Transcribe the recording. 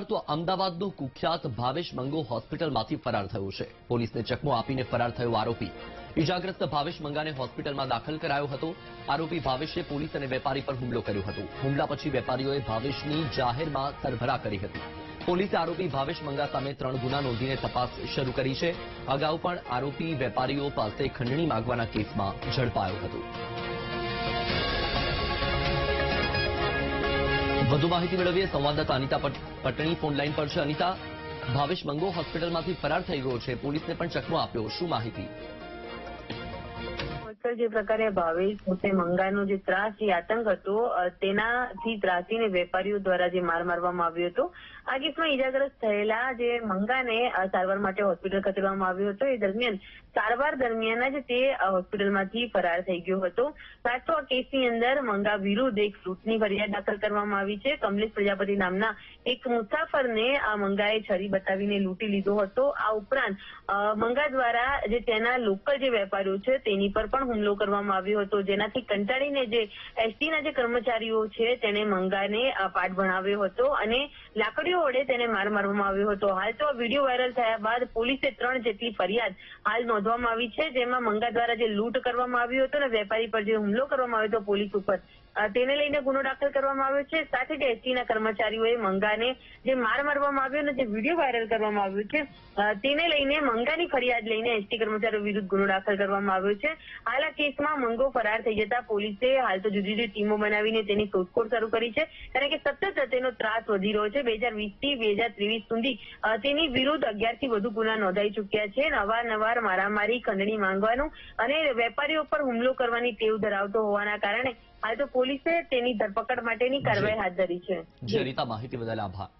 સમાચાર તો અમદાવાદનો કુખ્યાત ભાવેશ મંગો હોસ્પિટલમાંથી ફરાર થયો છે. પોલીસને ચકમો આપીને ફરાર થયો આરોપી. ઇજાગ્રસ્ત ભાવેશ મંગાને હોસ્પિટલમાં દાખલ કરાયો હતો. આરોપી ભાવેશે પોલીસ અને વેપારી પર હુમલો કર્યો હતો. હુમલા પછી વેપારીઓએ ભાવેશની જાહેરમાં સરભરા કરી હતી. પોલીસે આરોપી ભાવેશ મંગા સામે ત્રણ ગુના નોંધીને તપાસ શરૂ કરી છે. અગાઉ પણ આરોપી વેપારીઓ પાસે ખંડણી માંગવાના કેસમાં ઝડપાયો હતો. વધુ માહિતી મેળવીએ સંવાદદાતા અનિતા પટ- પટણી ફોન લાઈન પર છે. અનિતા, ભાવેશ મંગો હોસ્પિટલમાંથી ફરાર થઈ ગયો છે. પોલીસને પણ ચકમો આપ્યો. શું માહિતી? સર જે પ્રકારે ભાવેશ પોતે મંગાનો જે ત્રાસ, જે આતંક હતો તેનાથી ત્રાસીને વેપારીઓ દ્વારા જે માર મારવામાં આવ્યો હતો. આ કેસમાં ઇજાગ્રસ્ત થયેલા જે મંગાને સારવાર માટે હોસ્પિટલ ખસેડવામાં આવ્યો હતો. એ દરમિયાન સારવાર દરમિયાન જ તે હોસ્પિટલમાંથી ફરાર થઈ ગયો હતો. સાચો આ કેસની અંદર મંગા વિરુદ્ધ એક લૂંટની ફરિયાદ દાખલ કરવામાં આવી છે. કમલેશ પ્રજાપતિ નામના એક મુસાફરને આ મંગાએ છરી બતાવીને લૂંટી લીધો હતો. આ ઉપરાંત મંગા દ્વારા જે તેના લોકલ જે વેપારીઓ છે, તેની પર પણ હુમલો કરવામાં આવ્યો હતો. જેનાથી કંટાળીને જે એસટીના જે કર્મચારીઓ છે તેને મંગાને પાઠ ભણાવ્યો હતો અને લાકડીઓ વડે તેને માર મારવામાં આવ્યો હતો. હાલ તો આ વીડિયો વાયરલ થયા બાદ પોલીસે ત્રણ જેટલી ફરિયાદ હાલ નોંધવામાં આવી છે, જેમાં મંગા દ્વારા જે લૂંટ કરવામાં આવ્યો હતો અને વેપારી પર જે હુમલો કરવામાં આવ્યો હતો પોલીસ ઉપર. તેને લઈને ગુનો દાખલ કરવામાં આવ્યો છે. સાથે જ એસટીના કર્મચારીઓએ મંગાને જે માર મારવામાં આવ્યો અને જે વીડિયો વાયરલ કરવામાં આવ્યો છે તેને લઈને મંગાની ફરિયાદ લઈને એસટી કર્મચારીઓ વિરુદ્ધ ગુનો દાખલ કરવામાં આવ્યો છે. હાલ આ કેસમાં મંગો ફરાર થઈ જતા પોલીસે હાલ તો જુદી જુદી ટીમો બનાવીને તેની શોધખોળ શરૂ કરી છે. કારણ કે સતત તેનો ત્રાસ વધી રહ્યો છે. બે હજાર વીસથી બે હજાર ત્રેવીસ સુધી તેની વિરુદ્ધ અગિયારથી વધુ ગુના નોંધાઈ ચુક્યા છે. અવારનવાર મારામારી ખંડણી માંગવાનું અને વેપારીઓ પર હુમલો કરવાની ટેવ ધરાવતો હોવાના કારણે હાલ તો પોલીસે તેની ધરપકડ માટેની કાર્યવાહી હાથ ધરી છે. માહિતી બદલ આભાર.